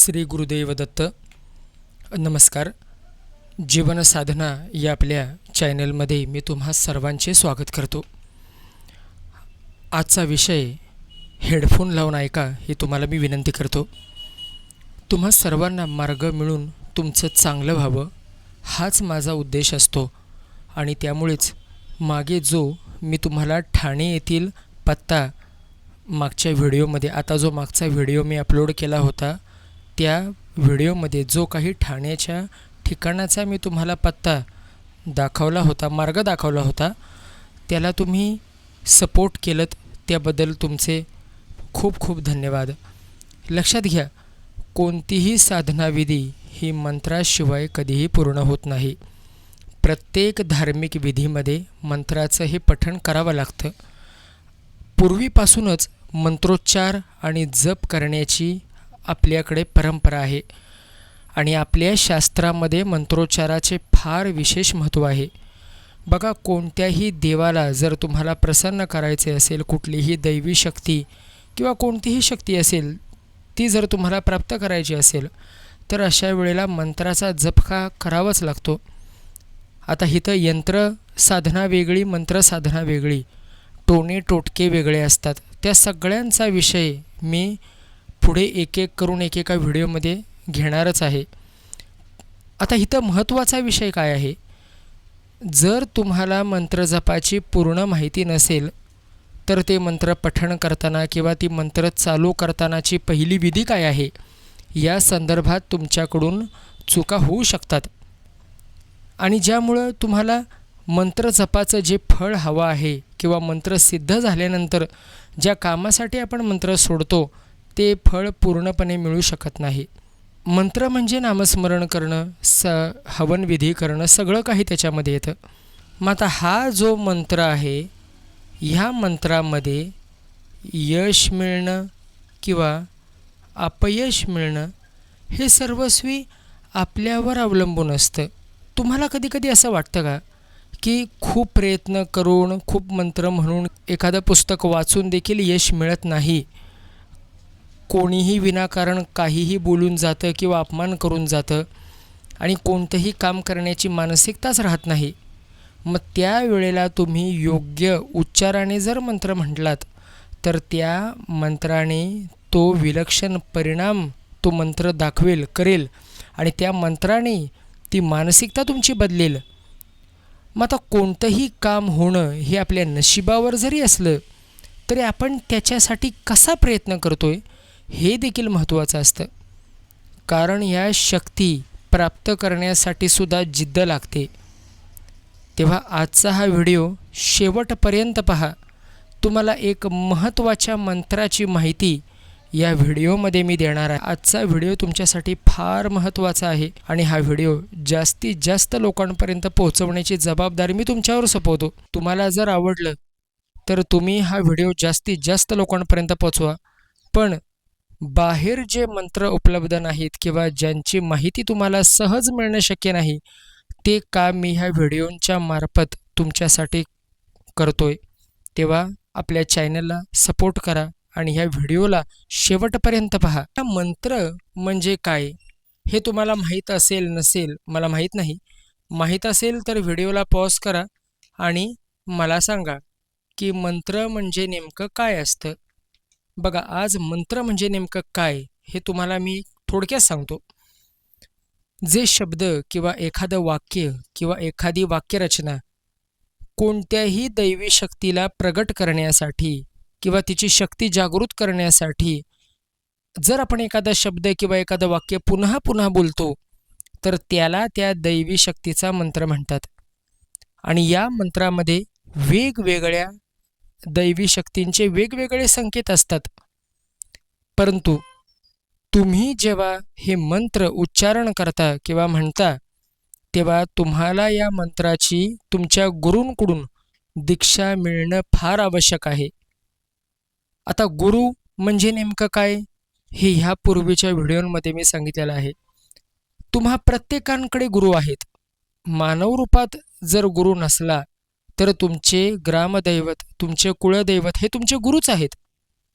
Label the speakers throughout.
Speaker 1: श्री गुरुदेव दत्त नमस्कार जीवनसाधना या आपल्या चॅनलमध्ये मी तुम्हा सर्वांचे स्वागत करतो. आजचा विषय हेडफोन लावून ऐका ही तुम्हाला मी विनंती करतो. तुम्हा सर्वांना मार्ग मिळून तुमचं चांगलं व्हावं हाच माझा उद्देश असतो आणि त्यामुळेच मागे जो मी तुम्हाला ठाणे येथील पत्ता मागच्या व्हिडिओमध्ये आता जो मागचा व्हिडिओ मी अपलोड केला होता त्या व्हिडिओमध्ये जो काही ठाण्याच्या ठिकाणाचा मी तुम्हाला पत्ता दाखवला होता मार्ग दाखवला होता त्याला तुम्ही सपोर्ट केलं त्याबद्दल तुमचे खूप खूप धन्यवाद. लक्षात घ्या कोणतीही साधनाविधी ही मंत्राशिवाय कधीही पूर्ण होत नाही. प्रत्येक धार्मिक विधीमध्ये मंत्राचं हे पठण करावं लागतं. पूर्वीपासूनच मंत्रोच्चार आणि जप करण्याची आपल्याकडे परंपरा आहे आणि आपल्या शास्त्रामध्ये मंत्रोच्चाराचे फार विशेष महत्त्व आहे. बघा कोणत्याही देवाला जर तुम्हाला प्रसन्न करायचे असेल कुठलीही दैवी शक्ती किंवा कोणतीही शक्ती असेल ती जर तुम्हाला प्राप्त करायची असेल तर अशा वेळेला मंत्राचा जपका करावाच लागतो? आता इथं यंत्र साधना वेगळी मंत्रसाधना वेगळी टोणे टोटके वेगळे असतात. त्या सगळ्यांचा विषय मी पुढे एक एक करून एकेका व्हिडिओमध्ये घेणारच आहे. आता इथं महत्त्वाचा विषय काय आहे? जर तुम्हाला मंत्रजपाची पूर्ण माहिती नसेल तर ते मंत्र पठण करताना किंवा ती मंत्र चालू करतानाची पहिली विधी काय आहे? या संदर्भात तुमच्याकडून चुका होऊ शकतात. आणि ज्यामुळं तुम्हाला मंत्रजपाचं जे फळ हवं आहे किंवा मंत्र सिद्ध झाल्यानंतर ज्या कामासाठी आपण मंत्र सोडतो ते फळ पूर्णपणे मिळू शकत नाही. मंत्र म्हणजे नामस्मरण करणं स हवनविधी करणं सगळं काही त्याच्यामध्ये येतं. मग आता हा जो मंत्र आहे ह्या मंत्रामध्ये यश मिळणं किंवा अपयश मिळणं हे सर्वस्वी आपल्यावर अवलंबून असतं. तुम्हाला कधीकधी असं वाटतं का? की खूप प्रयत्न करून खूप मंत्र म्हणून एखादं पुस्तक वाचून देखील यश मिळत नाही. कोणीही विनाकारण काहीही बोलून जातं किंवा अपमान करून जातं आणि कोणतंही काम करण्याची मानसिकताच राहत नाही मग त्या वेळेला तुम्ही योग्य उच्चाराने जर मंत्र म्हटलात तर त्या मंत्राने तो विलक्षण परिणाम तो मंत्र दाखवेल करेल आणि त्या मंत्राने ती मानसिकता तुमची बदलेल. मग आता कोणतंही काम होणं हे आपल्या नशिबावर जरी असलं तरी आपण त्याच्यासाठी कसा प्रयत्न करतो आहे हे देखील महत्त्वाचं असतं. कारण या शक्ती प्राप्त करण्यासाठी सुद्धा जिद्द लागते. तेव्हा आजचा हा व्हिडिओ शेवटपर्यंत पहा. तुम्हाला एक महत्त्वाच्या मंत्राची माहिती या व्हिडिओमध्ये मी देणार आहे. आजचा व्हिडिओ तुमच्यासाठी फार महत्त्वाचा आहे आणि हा व्हिडिओ जास्तीत जास्त लोकांपर्यंत पोहोचवण्याची जबाबदारी मी तुमच्यावर सोपवतो. तुम्हाला जर आवडलं तर तुम्ही हा व्हिडिओ जास्तीत जास्त लोकांपर्यंत पोचवा पण बाहेर जे मंत्र उपलब्ध नाहीत किंवा ज्यांची माहिती तुम्हाला सहज मिळणं शक्य नाही ते काम मी ह्या व्हिडिओच्या मार्फत तुमच्यासाठी करतो आहे तेव्हा आपल्या चॅनलला सपोर्ट करा आणि ह्या व्हिडिओला शेवटपर्यंत पहा. हा मंत्र म्हणजे काय? हे तुम्हाला माहीत असेल नसेल मला माहीत नाही. माहीत असेल तर व्हिडिओला पॉज करा आणि मला सांगा की मंत्र म्हणजे नेमकं काय असतं? बघा आज मंत्र म्हणजे नेमकं काय हे तुम्हाला मी थोडक्यात सांगतो. जे शब्द किंवा एखादं वाक्य किंवा एखादी वाक्यरचना कोणत्याही दैवी शक्तीला प्रगट करण्यासाठी किंवा तिची शक्ती जागृत करण्यासाठी जर आपण एखादा शब्द किंवा एखादं वाक्य पुन्हा पुन्हा बोलतो तर त्याला त्या दैवी शक्तीचा मंत्र म्हणतात. आणि या मंत्रामध्ये वेगवेगळ्या दैवी शक्तींचे वेगवेगळे संकेत असतात. परंतु तुम्ही जेव्हा हे मंत्र उच्चारण करता किंवा म्हणता तेव्हा तुम्हाला या मंत्राची तुमच्या गुरूंकडून दीक्षा मिळणं फार आवश्यक आहे. आता गुरु म्हणजे नेमकं काय? हे ह्या पूर्वीच्या व्हिडिओमध्ये मी सांगितलेलं आहे. तुम्हा प्रत्येकांकडे गुरु आहेत. मानव रूपात जर गुरु नसला तर तुमचे ग्रामदैवत तुमचे कुळदैवत हे तुमचे गुरुच आहेत.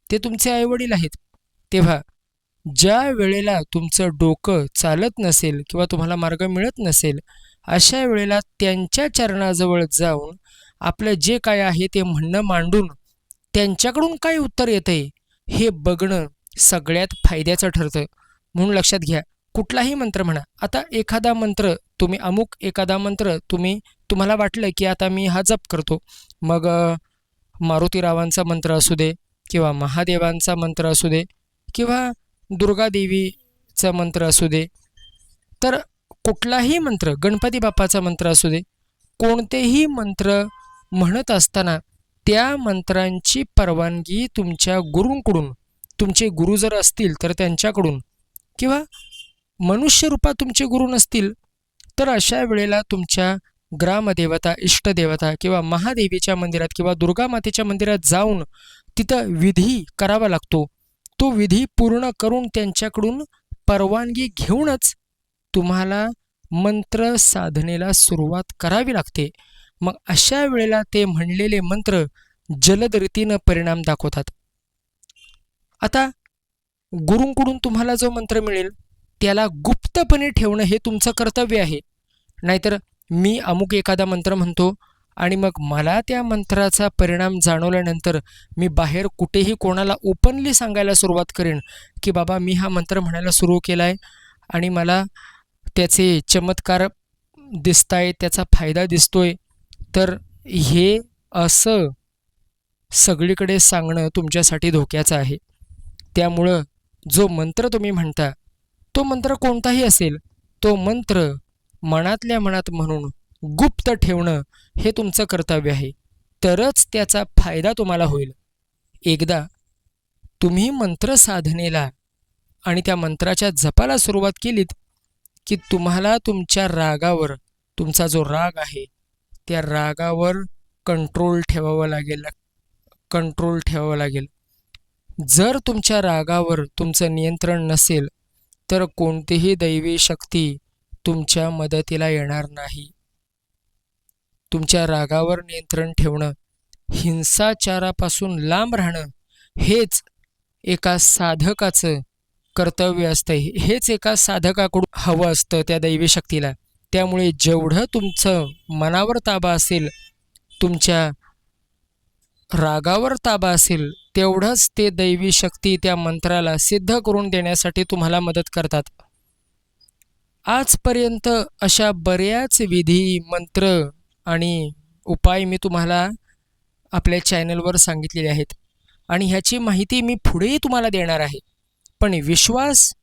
Speaker 1: ते तुमचे आईवडील आहेत. तेव्हा ज्या वेळेला तुमचं डोकं चालत नसेल किंवा तुम्हाला मार्ग मिळत नसेल अशा वेळेला त्यांच्या चरणाजवळ जाऊन आपलं जे काय आहे ते म्हणणं मांडून त्यांच्याकडून काय उत्तर येतंय हे बघणं सगळ्यात फायद्याचं ठरतं. म्हणून लक्षात घ्या कुठलाही मंत्र म्हणा. आता एखादा मंत्र तुम्ही अमुक एखादा मंत्र तुम्ही तुम्हाला वाटलं की आता मी हा जप करतो. मग मारुतीरावांचा मंत्र असू दे किंवा महादेवांचा मंत्र असू दे किंवा दुर्गादेवीचा मंत्र असू दे. तर कुठलाही मंत्र गणपती बाप्पाचा मंत्र असू दे कोणतेही मंत्र म्हणत असताना त्या मंत्रांची परवानगी तुमच्या गुरूंकडून तुमचे गुरु जर असतील तर त्यांच्याकडून किंवा मनुष्यरूपात तुमचे गुरु नसतील तर अशा वेळेला तुमच्या ग्रामदेवता इष्टदेवता किंवा महादेवीच्या मंदिरात किंवा दुर्गा मातेच्या मंदिरात जाऊन तिथं विधी करावा लागतो. तो विधी पूर्ण करून त्यांच्याकडून परवानगी घेऊनच तुम्हाला मंत्र साधनेला सुरुवात करावी लागते. मग अशा वेळेला ते म्हणलेले मंत्र जलद रीतीनं परिणाम दाखवतात. आता गुरूंकडून तुम्हाला जो मंत्र मिळेल त्याला गुप्तपणे ठेवणं हे तुमचं कर्तव्य आहे. नाहीतर मी अमुक एखादा मंत्र म्हणतो आणि मग मला त्या मंत्राचा परिणाम जाणवल्यानंतर मी बाहेर कुठेही कोणाला ओपनली सांगायला सुरुवात करेन की बाबा मी हा मंत्र म्हणायला सुरू केला आहे आणि मला त्याचे चमत्कार दिसत आहे त्याचा फायदा दिसतोय. तर हे असं सगळीकडे सांगणं तुमच्यासाठी धोक्याचं आहे. त्यामुळं जो मंत्र तुम्ही म्हणता तो मंत्र कोणताही असेल तो मंत्र मनातल्या मनात म्हणून गुप्त ठेवणं हे तुमचं कर्तव्य आहे. तरच त्याचा फायदा तुम्हाला होईल. एकदा तुम्ही मंत्र साधनेला आणि त्या मंत्राच्या जपाला सुरुवात केलीत की तुम्हाला तुमच्या रागावर तुमचा जो राग आहे त्या रागावर कंट्रोल ठेवावा लागेल. कंट्रोल ठेवावा लागेल. जर तुमच्या रागावर तुमचं नियंत्रण नसेल तर कोणतीही दैवी शक्ती तुमच्या मदतीला येणार नाही. तुमच्या रागावर नियंत्रण ठेवणं हिंसाचारापासून लांब राहणं हेच एका साधकाचं कर्तव्य असतं हेच एका साधकाकडून हवं असतं त्या दैवी शक्तीला. त्यामुळे जेवढं तुमचं मनावर ताबा असेल तुमच्या रागावर ताबा असेल तेवढंच ते दैवी शक्ती त्या मंत्राला सिद्ध करून देण्यासाठी तुम्हाला मदत करतात. आजपर्यंत अशा बऱ्याच विधी मंत्र आणि उपाय मी तुम्हाला आपल्या चॅनलवर सांगितलेले आहेत. आणि ह्याची माहिती मी पुढेही तुम्हाला देणार आहे. पण विश्वास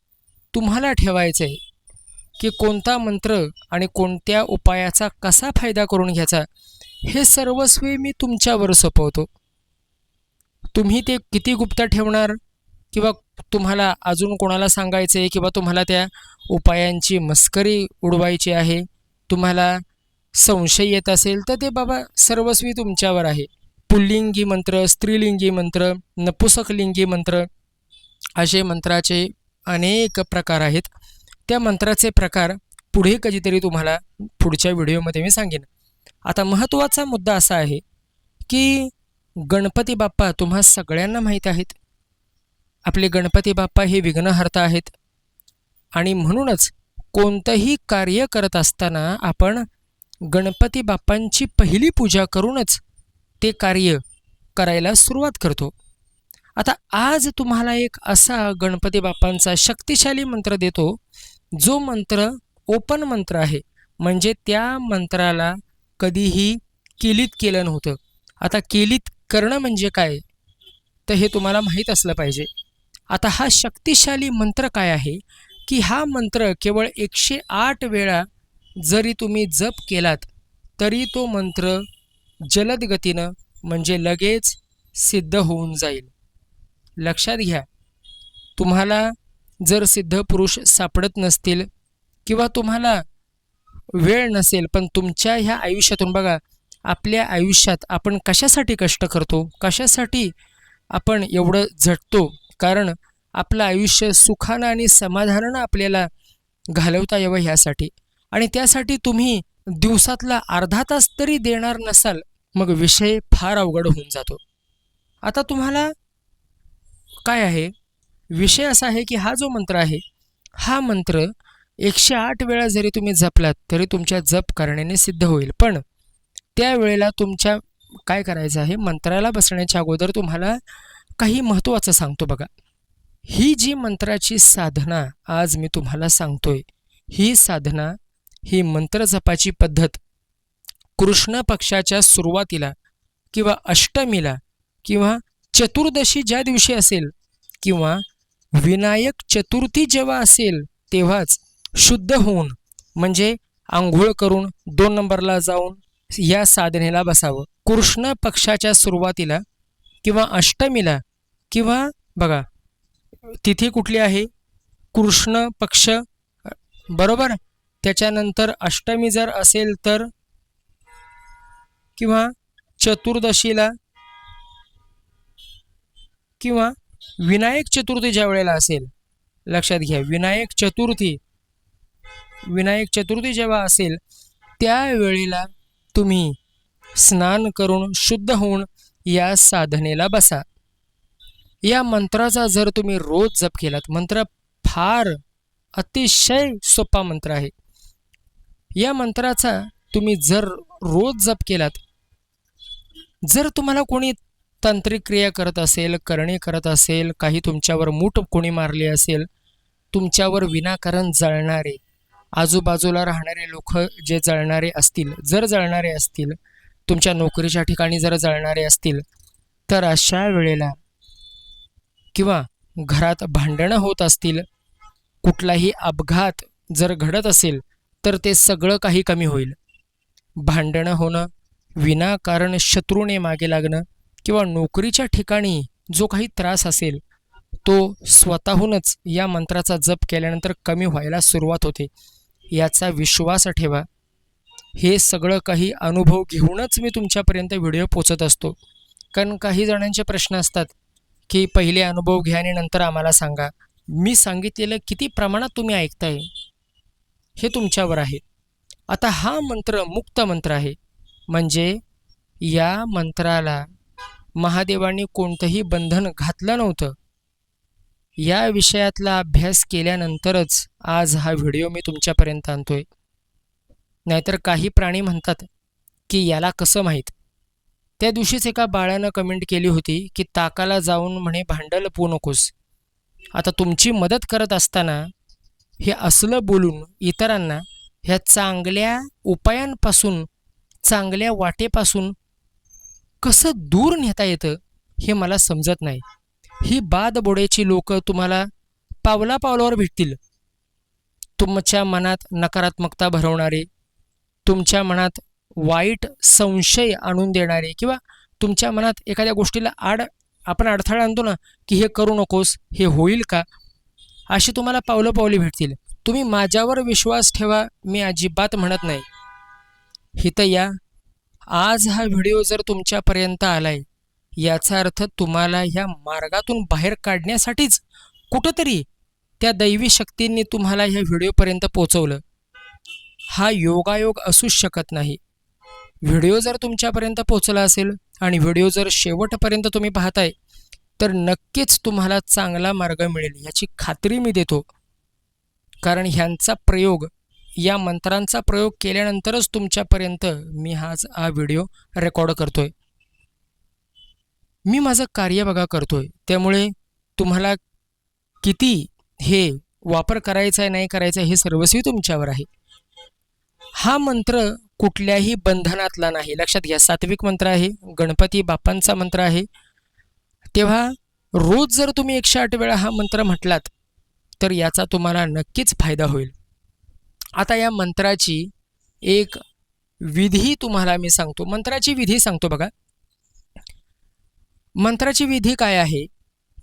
Speaker 1: तुम्हाला ठेवायचा आहे की कोणता मंत्र आणि कोणत्या उपायाचा कसा फायदा करून घ्यायचा हे सर्वस्वी मी तुमच्यावर सोपवतो. तुम्ही ते किती गुप्त ठेवणार? किंवा तुम्हाला अजून कोणाला सांगायचं आहे किंवा तुम्हाला त्या उपायांची मस्करी उडवायची आहे? तुम्हाला संशय येत असेल तर ते बाबा सर्वस्वी तुमच्यावर आहे. पुल्लिंगी मंत्र स्त्रीलिंगी मंत्र नपुसकलिंगी मंत्र असे मंत्राचे अनेक प्रकार आहेत. त्या मंत्राचे प्रकार पुढे कधीतरी तुम्हाला पुढच्या व्हिडिओमध्ये मी सांगेन. आता महत्त्वाचा मुद्दा असा आहे की गणपती बाप्पा तुम्हा सगळ्यांना माहीत आहेत. आपले गणपती बाप्पा हे विघ्नहर्ता आहेत. आणि म्हणूनच कोणतंही कार्य करत असताना आपण गणपती बाप्पांची पहिली पूजा करूनच ते कार्य करायला सुरुवात करतो. आता आज तुम्हाला एक असा गणपती बाप्पांचा शक्तिशाली मंत्र देतो जो मंत्र ओपन मंत्र आहे. म्हणजे त्या मंत्राला कधीही केलीत केलं नव्हतं. आता केलीत करणं म्हणजे काय? तर हे तुम्हाला माहीत असलं पाहिजे. आता हा शक्तिशाली मंत्र काय आहे? की हा मंत्र केवळ एकशे आठ वेळा जरी तुम्ही जप केलात तरी तो मंत्र जलद गतीनं म्हणजे लगेच सिद्ध होऊन जाईल. लक्षात घ्या तुम्हाला जर सिद्ध पुरुष सापडत नसतील किंवा तुम्हाला वेळ नसेल पण तुमच्या ह्या आयुष्यातून बघा आपल्या आयुष्यात आपण कशासाठी कष्ट करतो? कशासाठी आपण एवढं झटतो? कारण आपलं आयुष्य सुखानं आणि समाधानानं आपल्याला घालवता यावं ह्यासाठी. आणि त्यासाठी तुम्ही दिवसातला अर्धा तास तरी देणार नसाल मग विषय फार अवघड होऊन जातो. आता तुम्हाला काय आहे? विषय असा आहे की हा जो मंत्र आहे हा मंत्र एकशे आठ वेळा जरी तुम्ही जपलात तरी तुमच्या जप करण्याने सिद्ध होईल. पण त्यावेळेला तुमच्या काय करायचं आहे? मंत्राला बसण्याच्या अगोदर तुम्हाला काही महत्त्वाचं सांगतो बघा. ही जी मंत्राची साधना आज मी तुम्हाला सांगतोय ही साधना ही मंत्र जपाची पद्धत कृष्ण पक्षाच्या सुरुवातीला किंवा अष्टमीला किंवा चतुर्दशी ज्या दिवशी असेल किंवा विनायक चतुर्थी जेव्हा असेल तेव्हाच शुद्ध होऊन म्हणजे आंघोळ करून दोन नंबरला जाऊन या साधनेला बसावं. कृष्ण पक्षाच्या सुरुवातीला किंवा अष्टमीला किंवा बघा तिथी कुठली आहे? कृष्ण पक्ष बरोबर? त्याच्यानंतर अष्टमी जर असेल तर किंवा चतुर्दशीला किंवा विनायक चतुर्थी ज्या वेळेला असेल लक्षात घ्या विनायक चतुर्थी विनायक चतुर्थी जेव्हा असेल त्यावेळेला तुम्ही स्नान करून शुद्ध होऊन या साधनेला बसा. या मंत्राचा जर तुम्ही रोज जप केलात मंत्र फार अतिशय सोपा मंत्र आहे. या मंत्राचा तुम्ही जर रोज जप केलात जर तुम्हाला कोणी तांत्रिक क्रिया करत असेल करणे करत असेल काही तुमच्यावर मूठ कोणी मारली असेल तुमच्यावर विनाकारण जळणारे आजूबाजूला राहणारे लोक जे जळणारे असतील जर जळणारे असतील तुमच्या नोकरीच्या ठिकाणी जर जळणारे असतील तर अशा वेळेला किंवा घरात भांडणं होत असतील कुठलाही अपघात जर घडत असेल तर ते सगळं काही कमी होईल. भांडणं होणं विनाकारण शत्रूने मागे लागणं किंवा नोकरीच्या ठिकाणी जो काही त्रास असेल तो स्वतःहूनच या मंत्राचा जप केल्यानंतर कमी व्हायला सुरुवात होते. याचा विश्वास ठेवा. हे सगळं काही अनुभव घेऊनच मी तुमच्यापर्यंत व्हिडिओ पोचत असतो. कारण काही जणांचे प्रश्न असतात की पहिले अनुभव घ्या आणि नंतर आम्हाला सांगा. मी सांगितलेलं किती प्रमाणात तुम्ही ऐकताय हे तुमच्यावर आहे. आता हा मंत्र मुक्त मंत्र आहे. म्हणजे या मंत्राला महादेवांनी कोणतंही बंधन घातलं नव्हतं. या विषयातला अभ्यास केल्यानंतरच आज हा व्हिडिओ मी तुमच्यापर्यंत आणतोय. नाहीतर काही प्राणी म्हणतात की याला कसं माहीत? त्या दिवशीच एका बाळानं कमेंट केली होती की ताकाला जाऊन म्हणे भांडल पू नकोस. आता तुमची मदत करत असताना हे असलं बोलून इतरांना ह्या चांगल्या उपायांपासून चांगल्या वाटेपासून कसं दूर नेता येतं हे मला समजत नाही. ही बाद बोड्याची लोक तुम्हाला पावला पावलावर भेटतील. तुमच्या मनात नकारात्मकता भरवणारे तुमच्या मनात वाईट संशय आणून देणारे किंवा तुमच्या मनात एखाद्या गोष्टीला आड आपण अडथळा आणतो ना की हे करू नकोस हे होईल का? अशी तुम्हाला पावलं पावली भेटतील. तुम्ही माझ्यावर विश्वास ठेवा मी अजिबात म्हणत नाही. हिथं या. आज हा व्हिडिओ जर तुमच्यापर्यंत आलाय याचा अर्थ तुम्हाला ह्या मार्गातून बाहेर काढण्यासाठीच कुठंतरी त्या दैवी शक्तींनी तुम्हाला ह्या व्हिडिओपर्यंत पोचवलं हा योगायोग असूच शकत नाही. व्हिडिओ जर तुमच्यापर्यंत पोचला असेल आणि व्हिडिओ जर शेवटपर्यंत तुम्ही पाहताय तर नक्कीच तुम्हाला चांगला मार्ग मिळेल याची खात्री मी देतो. कारण ह्यांचा प्रयोग या मंत्रांचा प्रयोग केल्यानंतरच तुमच्यापर्यंत मी हाच हा व्हिडिओ रेकॉर्ड करतोय. मी माझं कार्य बघा करतोय. त्यामुळे तुम्हाला किती हे वापर करायचा आहे नाही करायचा आहे हे सर्वस्वी तुमच्यावर आहे. हा मंत्र कुठल्याही बंधनातला नाही. लक्षात घ्या सात्विक मंत्र आहे गणपती बाप्पांचा मंत्र आहे. तेव्हा रोज जर तुम्ही एकशे आठ वेळा हा मंत्र म्हटलात तर याचा तुम्हाला नक्कीच फायदा होईल. आता या मंत्राची एक विधी तुम्हाला मी सांगतो. मंत्राची विधी सांगतो बघा. मंत्राची विधी काय आहे?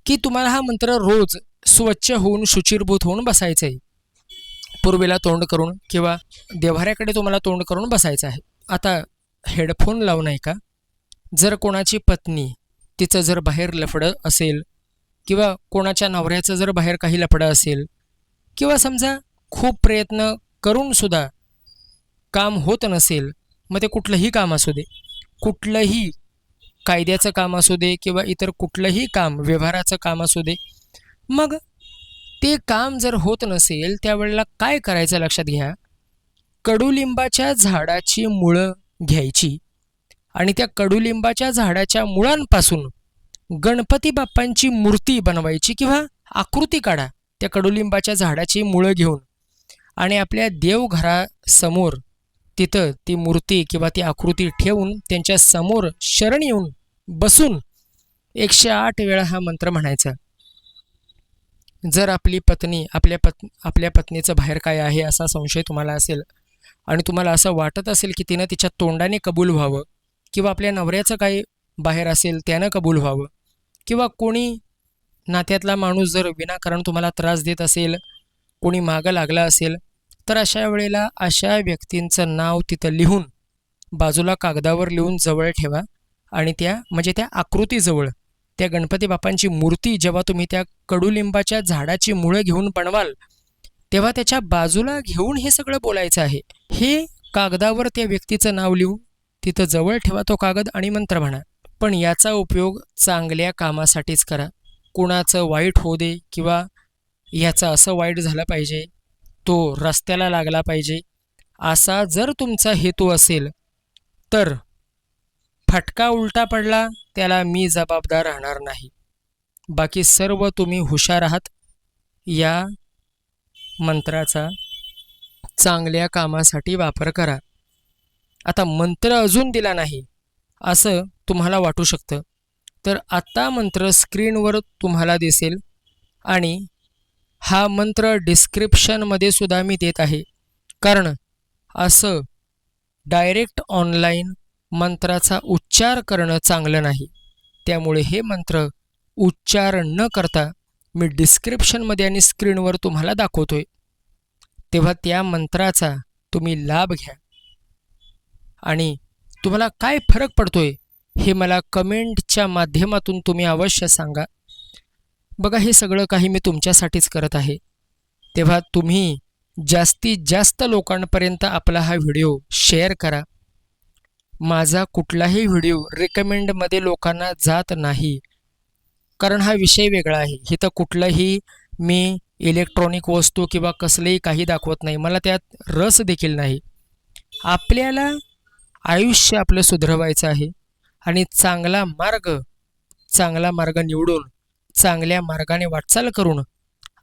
Speaker 1: की तुम्हाला हा मंत्र रोज स्वच्छ होऊन शुचिरभूत होऊन बसायचं आहे पूर्वेला तोंड करून किंवा देव्हाऱ्याकडे तुम्हाला तोंड करून बसायचं आहे. आता हेडफोन लावून आहे का? जर कोणाची पत्नी तिचं जर बाहेर लफडं असेल किंवा कोणाच्या नवऱ्याचं जर बाहेर काही लफडं असेल किंवा समजा खूप प्रयत्न करूनसुद्धा काम होत नसेल मग ते कुठलंही काम असू दे. कुठलंही कायद्याचं काम असू दे किंवा इतर कुठलंही काम व्यवहाराचं काम असू दे. मग ते काम जर होत नसेल त्यावेळेला काय करायचं लक्षात घ्या? कडुलिंबाच्या झाडाची मुळं घ्यायची. आणि त्या कडुलिंबाच्या झाडाच्या मुळांपासून गणपती बाप्पांची मूर्ती बनवायची किंवा आकृती काढा त्या कडुलिंबाच्या झाडाची मुळं घेऊन. आणि आपल्या देवघरासमोर तिथं ती मूर्ती किंवा ती आकृती ठेवून त्यांच्यासमोर शरण येऊन बसून एकशे आठ वेळा हा मंत्र म्हणायचा. जर आपली पत्नी आपल्या पत् आपल्या पत्नीचं बाहेर काय आहे असा संशय तुम्हाला असेल आणि तुम्हाला असं वाटत असेल की तिनं तिच्या तोंडाने कबूल व्हावं किंवा आपल्या नवऱ्याचं काही बाहेर असेल त्यानं कबूल व्हावं किंवा कोणी नात्यातला माणूस जर विनाकारण तुम्हाला त्रास देत असेल कोणी मागं लागला असेल तर अशा वेळेला अशा व्यक्तींचं नाव तिथं लिहून बाजूला कागदावर लिहून जवळ ठेवा आणि त्या म्हणजे त्या आकृतीजवळ त्या गणपती बाप्पांची मूर्ती जेव्हा तुम्ही त्या कडुलिंबाच्या झाडाची मुळं घेऊन बनवाल तेव्हा त्याच्या बाजूला घेऊन हे सगळं बोलायचं आहे. हे कागदावर त्या व्यक्तीचं नाव लिहून तिथं जवळ ठेवा तो कागद आणि मंत्र म्हणा. पण याचा उपयोग चांगल्या कामासाठीच करा. कुणाचं वाईट होऊ दे किंवा ह्याचं असं वाईट झालं पाहिजे तो रस्त्याला लागला पाहिजे. असा जर तुमचा हेतू असेल तर फटका उलटा पडला त्याला मी जबाबदार राहणार नाही. बाकी सर्व तुम्ही हुशार आहात. या मंत्राचा चांगल्या कामासाठी वापर करा. आता मंत्र अजून दिला नाही असं तुम्हाला वाटू शकतं. तर आत्ता मंत्र स्क्रीनवर तुम्हाला दिसेल आणि हा मंत्र डिस्क्रिप्शनमध्ये सुद्धा मी देत आहे. कारण असं डायरेक्ट ऑनलाईन मंत्राचा उच्चार करणं चांगलं नाही. त्यामुळे हे मंत्र उच्चार न करता मी डिस्क्रिप्शनमध्ये आणि स्क्रीनवर तुम्हाला दाखवतोय. तेव्हा त्या मंत्राचा तुम्ही लाभ घ्या. आणि तुम्हाला काय फरक पडतोय हे मला कमेंटच्या माध्यमातून तुम्ही अवश्य सांगा. बघा हे सगळं काही मी तुमच्यासाठीच करत आहे. तेव्हा तुम्ही जास्तीत जास्त लोकांपर्यंत आपला हा व्हिडिओ शेअर करा. माझा कुठलाही व्हिडिओ रेकमेंडमध्ये लोकांना जात नाही. कारण हा विषय वेगळा आहे. इथं कुठलंही मी इलेक्ट्रॉनिक वस्तू किंवा कसलेही काही दाखवत नाही. मला त्यात रस देखील नाही. आपल्याला आयुष्य आपलं सुधरवायचं आहे. आणि चांगला मार्ग चांगला मार्ग निवडून चांगल्या मार्गाने वाटचाल करून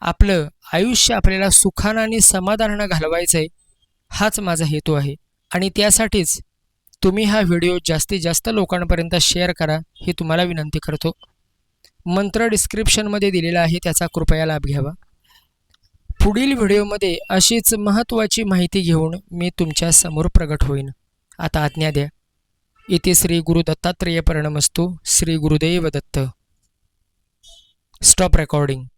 Speaker 1: आपलं आयुष्य आपल्याला सुखानं आणि समाधानानं घालवायचं आहे हाच माझा हेतू आहे. आणि त्यासाठीच तुम्ही हा व्हिडिओ जास्तीत जास्त लोकांपर्यंत शेअर करा ही तुम्हाला विनंती करतो. मंत्र डिस्क्रिप्शनमध्ये दिलेला आहे त्याचा कृपया लाभ घ्यावा. पुढील व्हिडिओमध्ये अशीच महत्त्वाची माहिती घेऊन मी तुमच्यासमोर प्रगट होईन. आता आज्ञा द्या. इथे श्री गुरु दत्तात्रेय प्रणमस्तू श्री गुरुदेव दत्त. stop recording.